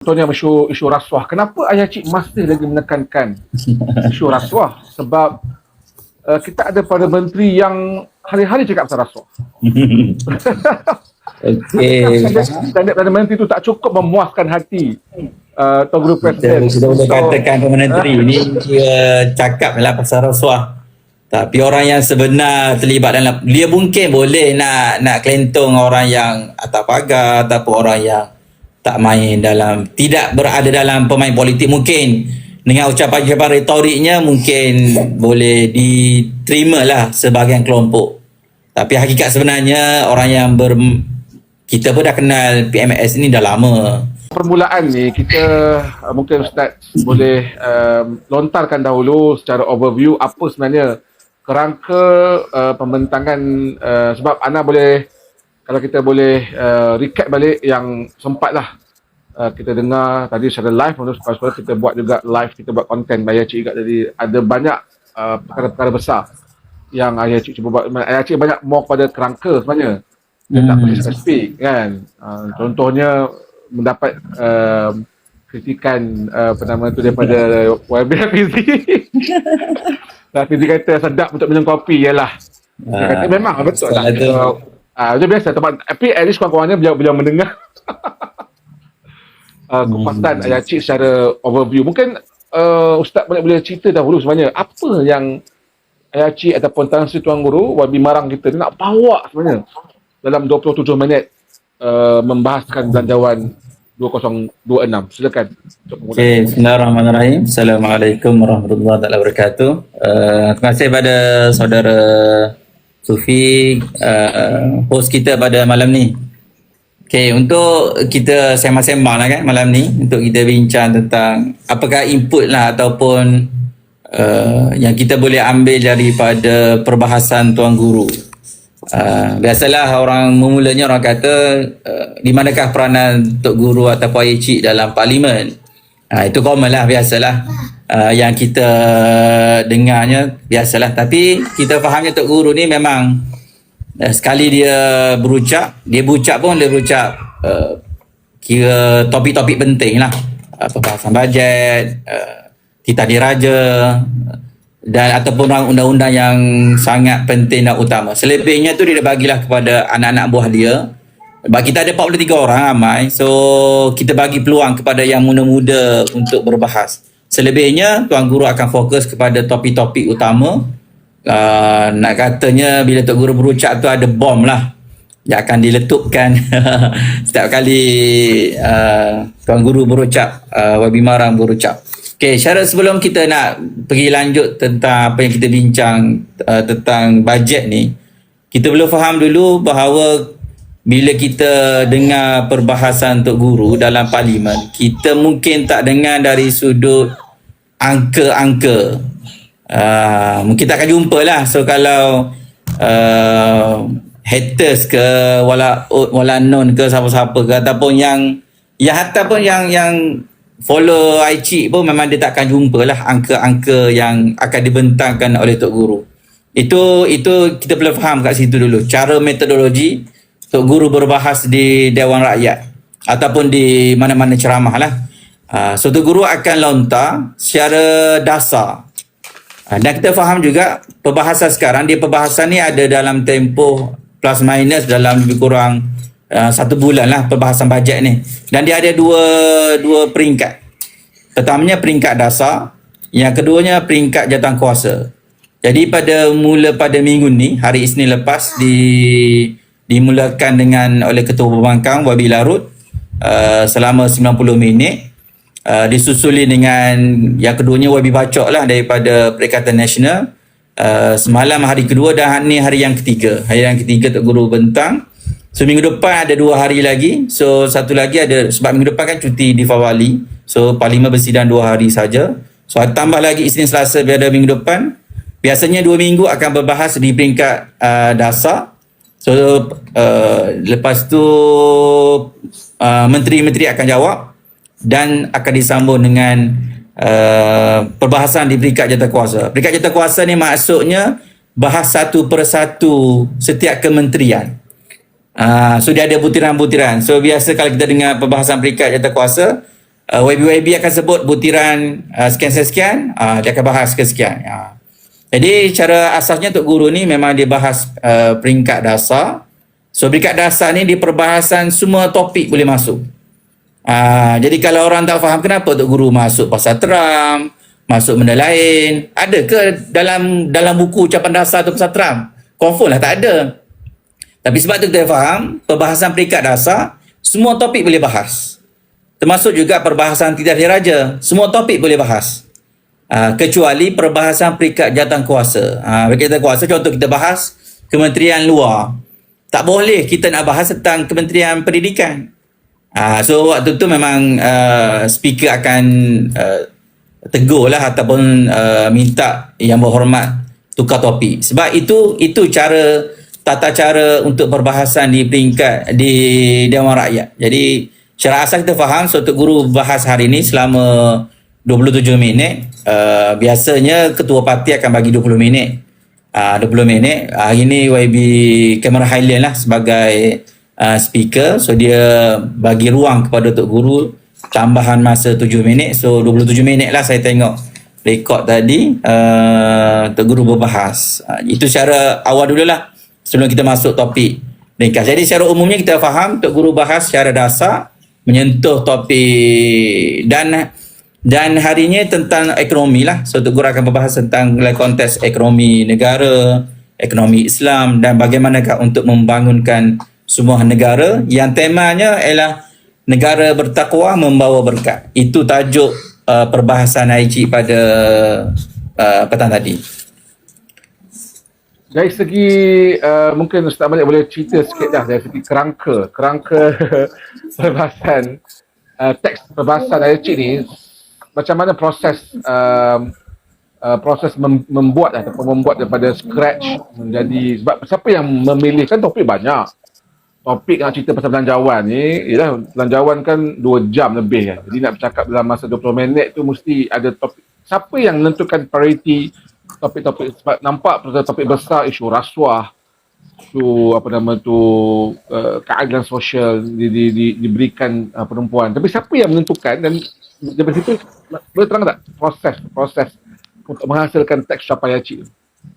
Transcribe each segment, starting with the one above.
Contohnya isu isu rasuah. Kenapa ayah cik masih lagi menekankan isu rasuah? Sebab uh, kita ada pada menteri yang hari-hari cakap pasal rasuah. Okey. Standard Perdana Menteri itu tak cukup memuaskan hati uh, Tuan Guru Presiden. sudah boleh So, katakan Perdana Menteri ni dia cakap lah pasal rasuah. Tapi orang yang sebenar terlibat dalam dia mungkin boleh nak nak kelentong orang yang atas pagar ataupun orang yang tak main dalam tidak berada dalam pemain politik mungkin dengan ucapan-ucapan retoriknya mungkin boleh diterima lah sebahagian kelompok. Tapi hakikat sebenarnya orang yang ber kita pun dah kenal PMS ni dah lama. permulaan ni kita uh, mungkin Ustaz boleh um, lontarkan dahulu secara overview apa sebenarnya kerangka uh, pembentangan uh, sebab Ana boleh kalau kita boleh uh, recap balik yang sempatlah uh, kita dengar tadi secara live untuk sekolah kita buat juga live kita buat konten bayar cik juga. Jadi ada banyak uh, perkara-perkara besar yang ayah cik cuba buat. Ayah cik banyak more pada kerangka sebenarnya. Dia tak Hmm. pergi spesifik kan? Uh, contohnya mendapat uh, kritikan uh, apa nama tu daripada YB Fizi Nah, Fizi kata sedap untuk minum kopi ialah dia Ah, kata memang betul lah Ah, uh, biasa tempat tapi at least kurang-kurangnya beliau beliau mendengar uh, kupasan Hmm. ayah cik secara overview. Mungkin uh, ustaz boleh boleh cerita dahulu sebenarnya apa yang ayah cik ataupun Tan Sri Tuan Guru Wabi Marang kita ni nak bawa sebenarnya dalam 27 minit uh, membahaskan belanjawan 2026. Silakan. Okey, bismillahirrahmanirrahim. Assalamualaikum warahmatullahi wabarakatuh. Uh, terima kasih pada saudara Sufi uh, host kita pada malam ni. Okey, untuk kita sembang-sembang lah kan malam ni untuk kita bincang tentang apakah input lah ataupun uh, yang kita boleh ambil daripada perbahasan tuan guru. Uh, biasalah orang memulanya orang kata uh, di manakah peranan Tok Guru atau Puan Cik dalam parlimen. Uh, itu common lah biasalah uh, yang kita dengarnya biasalah tapi kita fahamnya Tok Guru ni memang sekali dia berucap dia berucap pun dia berucap uh, kira topik-topik penting lah uh, perbahasan bajet uh, titah diraja uh, dan ataupun undang-undang yang sangat penting dan utama. Selebihnya tu dia bagilah kepada anak-anak buah dia. Sebab kita ada 43 orang ramai. So kita bagi peluang kepada yang muda-muda untuk berbahas. Selebihnya Tuan Guru akan fokus kepada topik-topik utama. Uh, nak katanya bila Tok Guru berucap tu ada bom lah yang akan diletupkan setiap kali uh, Tuan Guru berucap, uh, Wabi Marang berucap. Okey, syarat sebelum kita nak pergi lanjut tentang apa yang kita bincang uh, tentang bajet ni, kita perlu faham dulu bahawa bila kita dengar perbahasan Tok Guru dalam parlimen, kita mungkin tak dengar dari sudut angka-angka. Uh, mungkin tak akan jumpa lah. So kalau uh, haters ke wala wala non ke siapa-siapa ke ataupun yang yang hatta pun yang yang follow Aichi pun memang dia tak akan jumpa lah angka-angka yang akan dibentangkan oleh Tok Guru. Itu itu kita perlu faham kat situ dulu. Cara metodologi Tok Guru berbahas di Dewan Rakyat ataupun di mana-mana ceramah lah. Uh, so Tok Guru akan lontar secara dasar. Uh, dan kita faham juga perbahasan sekarang, dia perbahasan ni ada dalam tempoh plus minus dalam lebih kurang uh, satu bulan lah perbahasan bajet ni. Dan dia ada dua dua peringkat. Pertamanya peringkat dasar, yang keduanya peringkat jawatan kuasa. Jadi pada mula pada minggu ni, hari Isnin lepas di dimulakan dengan oleh Ketua Pembangkang Wabi Larut uh, selama 90 minit uh, disusuli dengan yang keduanya Wabi Bacok lah daripada Perikatan Nasional. Uh, semalam hari kedua dan ni hari yang ketiga. Hari yang ketiga Tok Guru bentang. So minggu depan ada dua hari lagi. So satu lagi ada sebab minggu depan kan cuti di Fawali. So Parlimen bersidang dua hari saja. So tambah lagi Isnin Selasa pada minggu depan. Biasanya dua minggu akan berbahas di peringkat uh, dasar. So uh, lepas tu uh, menteri-menteri akan jawab dan akan disambung dengan uh, perbahasan di peringkat jawatan kuasa. Peringkat jawatan kuasa ni maksudnya bahas satu persatu setiap kementerian. Uh, so dia ada butiran-butiran. So biasa kalau kita dengar perbahasan peringkat jawatan kuasa uh, YB-YB akan sebut butiran uh, sekian-sekian, uh, dia akan bahas sekian. Uh. Jadi cara asasnya Tok Guru ni memang dia bahas uh, peringkat dasar. So peringkat dasar ni di perbahasan semua topik boleh masuk. Uh, jadi kalau orang tak faham kenapa Tok Guru masuk pasal Trump, masuk benda lain, ada ke dalam dalam buku ucapan dasar tu pasal Trump? Confirm lah tak ada. Tapi sebab tu kita faham, perbahasan peringkat dasar, semua topik boleh bahas. Termasuk juga perbahasan tidak diraja, semua topik boleh bahas. Uh, kecuali perbahasan peringkat jawatan kuasa. Uh, peringkat jawatan kuasa contoh kita bahas kementerian luar. Tak boleh kita nak bahas tentang kementerian pendidikan. Uh, so waktu tu memang uh, speaker akan uh, tegur lah ataupun uh, minta yang berhormat tukar topik. Sebab itu itu cara tata cara untuk perbahasan di peringkat di Dewan Rakyat. Jadi secara asas kita faham suatu guru bahas hari ini selama 27 minit. Uh, biasanya ketua parti akan bagi 20 minit. Uh, 20 minit. Hari ini YB Kamera Highland lah sebagai uh, speaker. So dia bagi ruang kepada Tok Guru tambahan masa 7 minit. So 27 minit lah saya tengok rekod tadi. Uh, Tok Guru berbahas. Uh, itu secara awal dulu lah sebelum kita masuk topik ringkas. Jadi secara umumnya kita faham Tok Guru bahas secara dasar menyentuh topik dan dan hari ini tentang ekonomi lah. So Tok Guru akan berbahas tentang konteks ekonomi negara, ekonomi Islam dan bagaimanakah untuk membangunkan sebuah negara yang temanya ialah negara bertakwa membawa berkat. Itu tajuk uh, perbahasan Aici pada uh, petang tadi. Dari segi uh, mungkin Ustaz Malik boleh cerita sikit dah dari segi kerangka, kerangka perbahasan uh, teks perbahasan ayat ni macam mana proses um, uh, proses mem- membuat ataupun membuat daripada scratch menjadi sebab siapa yang memilih kan topik banyak. Topik nak cerita pasal belanjawan ni, ialah belanjawan kan 2 jam lebih kan. Jadi nak bercakap dalam masa 20 minit tu mesti ada topik. Siapa yang menentukan priority topik-topik sebab nampak pada topik besar isu rasuah isu apa nama tu uh, keadilan sosial di, di, di, diberikan uh, perempuan tapi siapa yang menentukan dan dari situ boleh terang tak proses proses untuk menghasilkan teks Syapayaci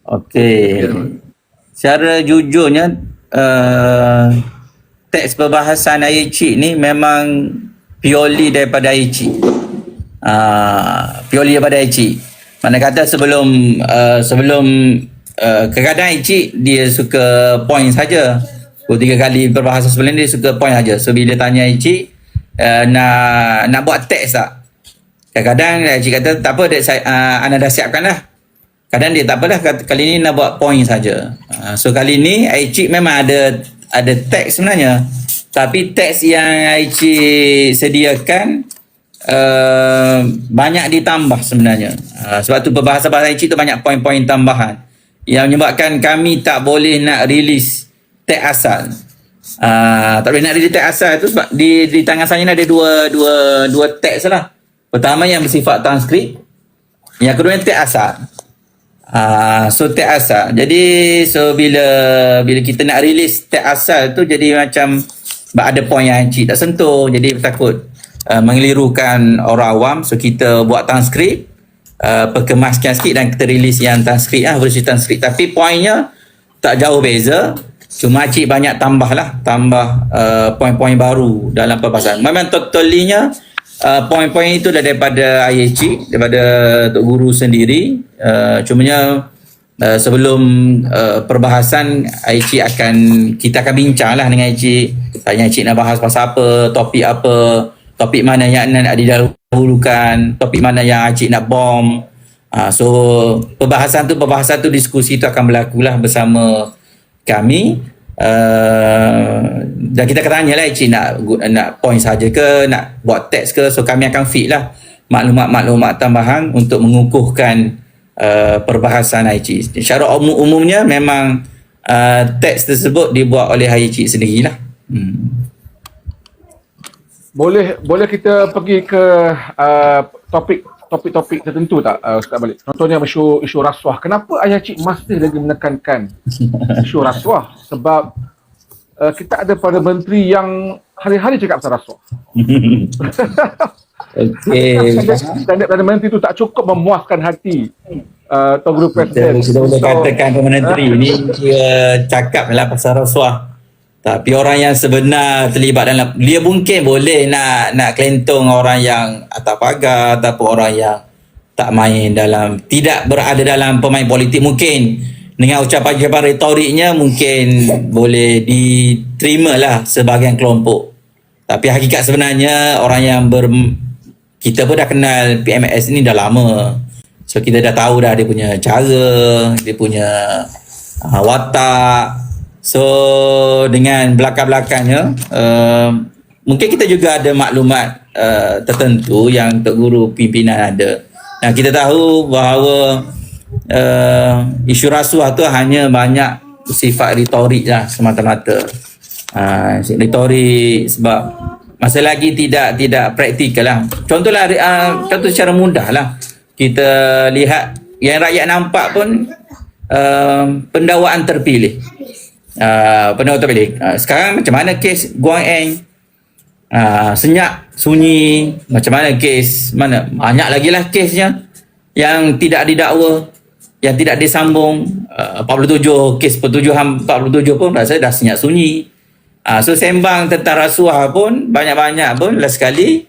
Okey. Secara jujurnya uh, teks perbahasan IC ni memang purely daripada IC. Uh, purely daripada IC. Mana kata sebelum uh, sebelum uh, kadang-kadang IC dia suka point saja. Dua tiga kali berbahasa sebelum dia suka point saja. So bila tanya IC uh, nak nak buat teks tak? Kadang-kadang IC kata tak apa dek, saya, uh, anda dah siapkan lah. Kadang dia tak apalah kali ni nak buat point saja. Uh, so kali ni IC memang ada ada teks sebenarnya. Tapi teks yang IC sediakan uh, banyak ditambah sebenarnya. Uh, sebab tu perbahasan-perbahasan Encik tu banyak poin-poin tambahan yang menyebabkan kami tak boleh nak release tag asal. Uh, tak boleh nak release tag asal tu sebab di di tangan saya ni ada dua dua dua tag salah. Pertama yang bersifat transkrip. Yang kedua yang tag asal. Uh, so tag asal. Jadi so bila bila kita nak release tag asal tu jadi macam ada poin yang Encik tak sentuh. Jadi takut uh, mengelirukan orang awam so kita buat transkrip uh, perkemaskan sikit dan kita release yang transkrip lah versi transkrip tapi poinnya tak jauh beza cuma cik banyak tambah lah tambah uh, poin-poin baru dalam perbahasan memang totalinya uh, poin-poin itu dah daripada cik daripada Tok Guru sendiri uh, cumanya Uh, sebelum uh, perbahasan Aici akan kita akan bincang lah dengan Aici tanya Aici nak bahas pasal apa topik apa topik mana yang nak didahulukan, topik mana yang Acik nak bom. Uh, so perbahasan tu perbahasan tu diskusi tu akan berlaku lah bersama kami. Uh, dan kita akan tanya lah Acik nak nak point saja ke, nak buat teks ke. So kami akan feed lah maklumat-maklumat tambahan untuk mengukuhkan uh, perbahasan Acik. Secara umum, umumnya memang uh, teks tersebut dibuat oleh Acik sendirilah. Hmm boleh boleh kita pergi ke uh, topik topik-topik tertentu tak uh, Ustaz Balik? Contohnya isu isu rasuah. Kenapa ayah cik masih lagi menekankan isu rasuah? Sebab uh, kita ada pada menteri yang hari-hari cakap pasal rasuah. Okey. Standard Perdana Menteri itu tak cukup memuaskan hati uh, Tuan Guru Kita Presiden. sudah boleh So, katakan Perdana Menteri ni dia cakap lah pasal rasuah. Tapi orang yang sebenar terlibat dalam dia mungkin boleh nak nak kelentong orang yang atas pagar ataupun orang yang tak main dalam tidak berada dalam pemain politik mungkin dengan ucapan-ucapan retoriknya mungkin boleh diterima lah sebahagian kelompok. Tapi hakikat sebenarnya orang yang ber kita pun dah kenal PMS ni dah lama. So kita dah tahu dah dia punya cara, dia punya uh, watak. So dengan belakang-belakangnya uh, mungkin kita juga ada maklumat uh, tertentu yang Tok Guru pimpinan ada. Dan kita tahu bahawa uh, isu rasuah tu hanya banyak sifat retorik lah semata-mata. Uh, retorik sebab masa lagi tidak tidak praktikal lah. Contohlah uh, contoh secara mudah lah. Kita lihat yang rakyat nampak pun uh, pendakwaan terpilih. Uh, pendakwaan terpilih. Uh, sekarang macam mana kes Guang Eng? Uh, senyap, sunyi. Macam mana kes? Mana? Banyak lagi lah kesnya yang tidak didakwa, yang tidak disambung. Uh, 47, kes pertujuhan 47 pun rasa dah senyap sunyi. Uh, so sembang tentang rasuah pun banyak-banyak pun last sekali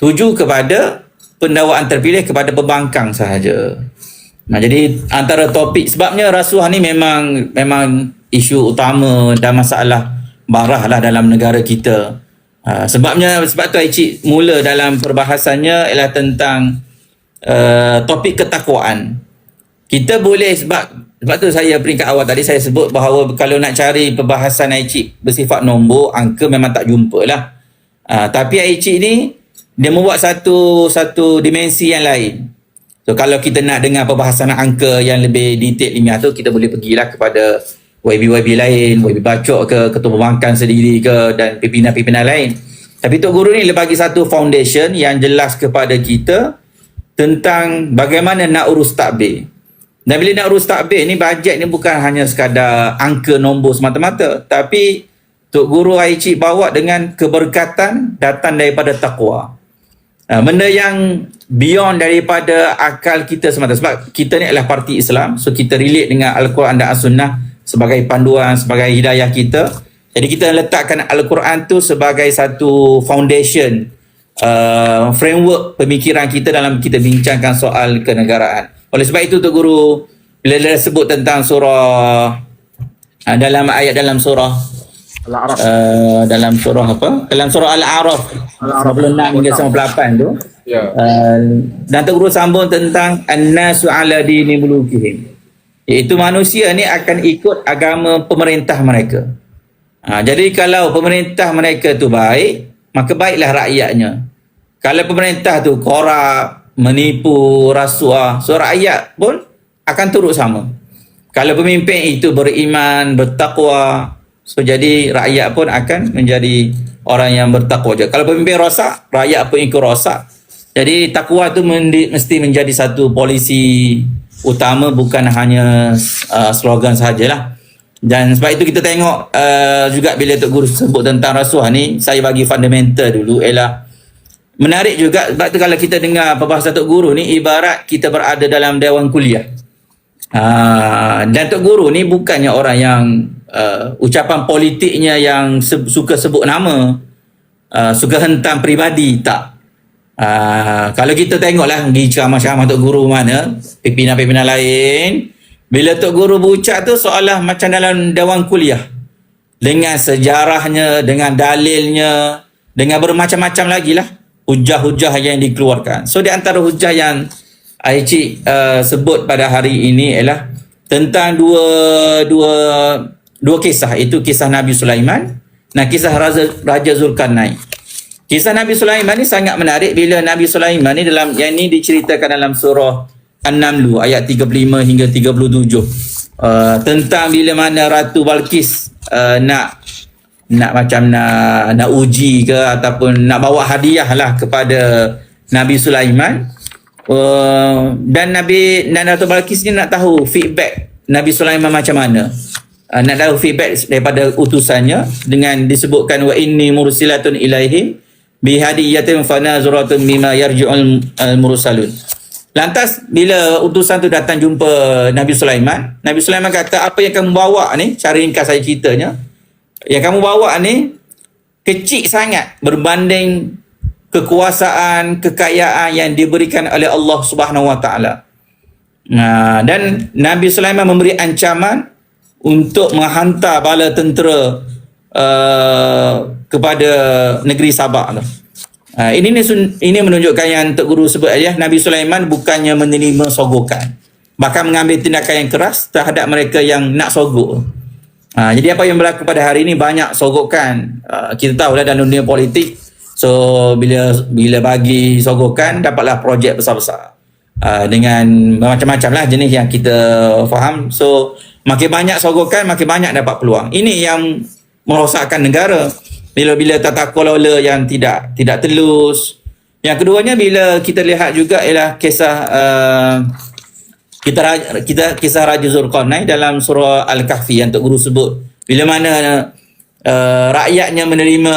tuju kepada pendakwaan terpilih kepada pembangkang sahaja. Nah, jadi antara topik sebabnya rasuah ni memang memang isu utama dan masalah marah lah dalam negara kita. Uh, sebabnya sebab tu Aici mula dalam perbahasannya ialah tentang uh, topik ketakwaan. Kita boleh sebab sebab tu saya peringkat awal tadi saya sebut bahawa kalau nak cari perbahasan Aici bersifat nombor angka memang tak jumpa lah. Uh, tapi Aici ni dia membuat satu satu dimensi yang lain. So kalau kita nak dengar perbahasan angka yang lebih detail ilmiah tu kita boleh pergilah kepada YB-YB lain, YB Bacok ke, ketua pembangkang sendiri ke dan pimpinan-pimpinan lain. Tapi Tok Guru ni bagi satu foundation yang jelas kepada kita tentang bagaimana nak urus takbir. Dan bila nak urus takbir ni bajet ni bukan hanya sekadar angka nombor semata-mata tapi Tok Guru Aici bawa dengan keberkatan datang daripada takwa. Uh, benda yang beyond daripada akal kita semata sebab kita ni adalah parti Islam so kita relate dengan Al-Quran dan As-Sunnah sebagai panduan sebagai hidayah kita jadi kita letakkan Al-Quran tu sebagai satu foundation uh, framework pemikiran kita dalam kita bincangkan soal kenegaraan oleh sebab itu Tok Guru bila dia sebut tentang surah uh, dalam ayat dalam surah Al-Araf. uh, dalam surah apa? Dalam surah Al-A'raf 96 hingga 98 tu. Ya. Uh, dan Tok Guru sambung tentang an-nasu ala dini mulukihim. Iaitu manusia ni akan ikut agama pemerintah mereka. Ha, jadi kalau pemerintah mereka tu baik, maka baiklah rakyatnya. Kalau pemerintah tu korup, menipu, rasuah, so rakyat pun akan turut sama. Kalau pemimpin itu beriman, bertakwa, So jadi rakyat pun akan menjadi orang yang bertakwa je. Kalau pemimpin rosak, rakyat pun ikut rosak. Jadi takwa tu mesti menjadi satu polisi utama bukan hanya uh, slogan sajalah. Dan sebab itu kita tengok uh, juga bila Tok Guru sebut tentang rasuah ni, saya bagi fundamental dulu ialah menarik juga sebab tu kalau kita dengar perbahasan Tok Guru ni ibarat kita berada dalam dewan kuliah. Uh, dan Tok Guru ni bukannya orang yang uh, ucapan politiknya yang se- suka sebut nama, uh, suka hentam peribadi, tak. Uh, kalau kita tengoklah di ceramah-ceramah Tok Guru mana, pimpinan-pimpinan lain, bila Tok Guru berucap tu seolah macam dalam dewan kuliah. Dengan sejarahnya, dengan dalilnya, dengan bermacam-macam lagi lah hujah-hujah yang dikeluarkan. So di antara hujah yang Aici uh, sebut pada hari ini ialah tentang dua dua dua kisah itu kisah Nabi Sulaiman dan kisah Raja, Raja Zulkarnain. Kisah Nabi Sulaiman ni sangat menarik bila Nabi Sulaiman ni dalam yang ni diceritakan dalam surah An-Naml ayat 35 hingga 37. Uh, tentang bila mana Ratu Balkis uh, nak nak macam nak nak uji ke ataupun nak bawa hadiah lah kepada Nabi Sulaiman. Uh, dan Nabi dan Ratu Balkis ni nak tahu feedback Nabi Sulaiman macam mana. Uh, nak tahu feedback daripada utusannya dengan disebutkan wa inni mursilatun ilaihim bihadiyatin fanazuratun mimma yarji'ul mursalun. Lantas bila utusan tu datang jumpa Nabi Sulaiman, Nabi Sulaiman kata apa yang kamu bawa ni? Cara ringkas saya ceritanya. Yang kamu bawa ni kecil sangat berbanding kekuasaan, kekayaan yang diberikan oleh Allah Subhanahu Wa Taala. Nah, dan Nabi Sulaiman memberi ancaman untuk menghantar bala tentera uh, kepada negeri Sabak tu. Uh, ini ini menunjukkan yang Tok Guru sebut ya Nabi Sulaiman bukannya menerima sogokan bahkan mengambil tindakan yang keras terhadap mereka yang nak sogok. Uh, jadi apa yang berlaku pada hari ini banyak sogokan. Uh, kita tahu lah dalam dunia politik so bila bila bagi sogokan dapatlah projek besar-besar. Uh, dengan macam-macam lah jenis yang kita faham. So makin banyak sogokan makin banyak dapat peluang. Ini yang merosakkan negara. Bila-bila tata kelola yang tidak tidak telus. Yang keduanya bila kita lihat juga ialah kisah uh, kita kita kisah Raja Zulkarnain dalam surah Al-Kahfi yang Tok Guru sebut. Bila mana uh, rakyatnya menerima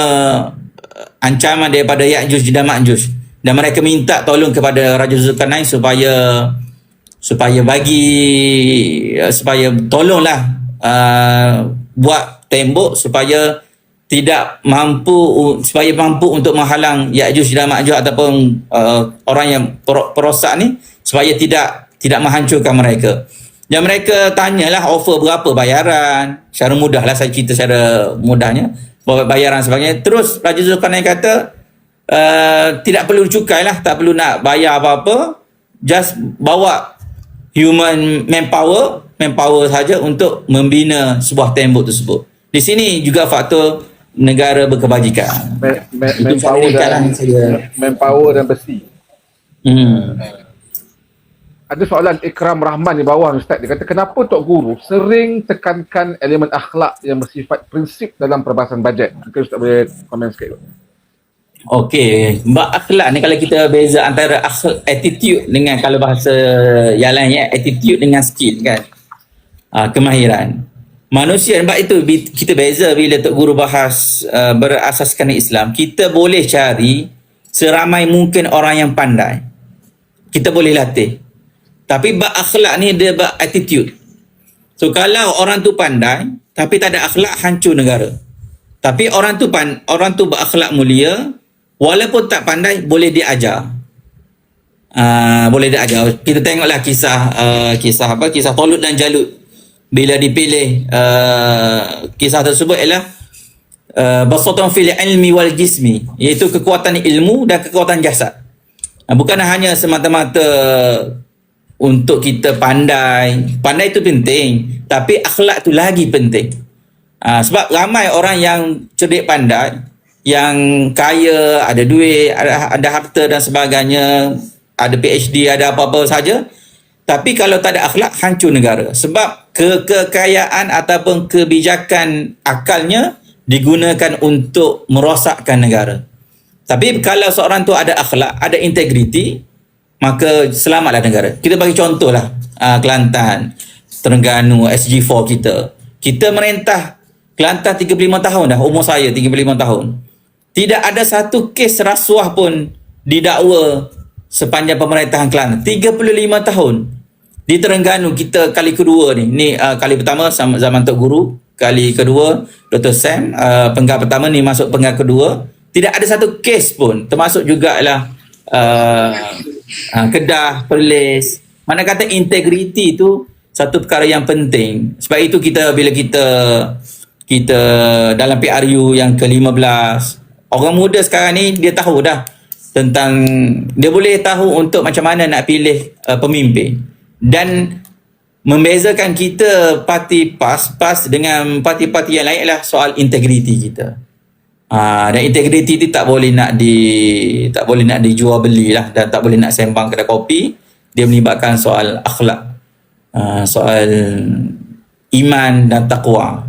uh, ancaman daripada Ya'juj dan Ma'juj. Dan mereka minta tolong kepada Raja Zulkarnain supaya supaya bagi uh, supaya tolonglah uh, buat tembok supaya tidak mampu supaya mampu untuk menghalang Ya'juj dan Ma'juj ataupun uh, orang yang per- perosak ni supaya tidak tidak menghancurkan mereka. Dan mereka tanyalah offer berapa bayaran. Secara mudahlah saya cerita secara mudahnya bayaran sebagainya. Terus Raja Zulkarnain kata uh, tidak perlu cukai lah, tak perlu nak bayar apa-apa. Just bawa human manpower, manpower saja untuk membina sebuah tembok tersebut. Di sini juga faktor negara berkebajikan. Man, man, manpower dan saya. manpower dan besi. Hmm. Ada soalan Ikram Rahman di bawah Ustaz. Dia kata kenapa Tok Guru sering tekankan elemen akhlak yang bersifat prinsip dalam perbahasan bajet. Mungkin Ustaz boleh komen sikit. Okey, bab akhlak ni kalau kita beza antara akhlak attitude dengan kalau bahasa yang lainnya attitude dengan skill kan. Ah kemahiran. Manusia sebab itu kita beza bila Tok Guru bahas uh, berasaskan Islam, kita boleh cari seramai mungkin orang yang pandai. Kita boleh latih. Tapi bab akhlak ni dia bab attitude. So kalau orang tu pandai tapi tak ada akhlak hancur negara. Tapi orang tu pan, orang tu berakhlak mulia walaupun tak pandai boleh diajar. Uh, boleh diajar. Kita tengoklah kisah uh, kisah apa? Kisah Talut dan Jalut. Bila dipilih uh, kisah tersebut ialah uh, basatun fil ilmi wal jismi iaitu kekuatan ilmu dan kekuatan jasad. Uh, bukan hanya semata-mata untuk kita pandai. Pandai itu penting, tapi akhlak tu lagi penting. Uh, sebab ramai orang yang cerdik pandai, yang kaya, ada duit, ada, ada harta dan sebagainya, ada PhD, ada apa-apa saja. Tapi kalau tak ada akhlak, hancur negara. Sebab ke kekayaan ataupun kebijakan akalnya digunakan untuk merosakkan negara. Tapi kalau seorang tu ada akhlak, ada integriti, maka selamatlah negara. Kita bagi contoh lah uh, Kelantan, Terengganu, SG4 kita. Kita merentah Kelantan 35 tahun dah, umur saya 35 tahun. Tidak ada satu kes rasuah pun didakwa sepanjang pemerintahan Kelantan. 35 tahun. Di Terengganu kita kali kedua ni. Ni uh, kali pertama zaman Tok Guru, kali kedua Dr. Sam, uh, penggal pertama ni masuk penggal kedua. Tidak ada satu kes pun termasuk jugalah uh, uh, Kedah, Perlis. Mana kata integriti tu satu perkara yang penting. Sebab itu kita bila kita kita dalam PRU yang ke-15 orang muda sekarang ni dia tahu dah tentang dia boleh tahu untuk macam mana nak pilih uh, pemimpin dan membezakan kita parti PAS PAS dengan parti-parti yang lain adalah soal integriti kita. Ah dan integriti itu tak boleh nak di tak boleh nak dijual beli lah dan tak boleh nak sembang kedai kopi. Dia melibatkan soal akhlak. Ah soal iman dan takwa.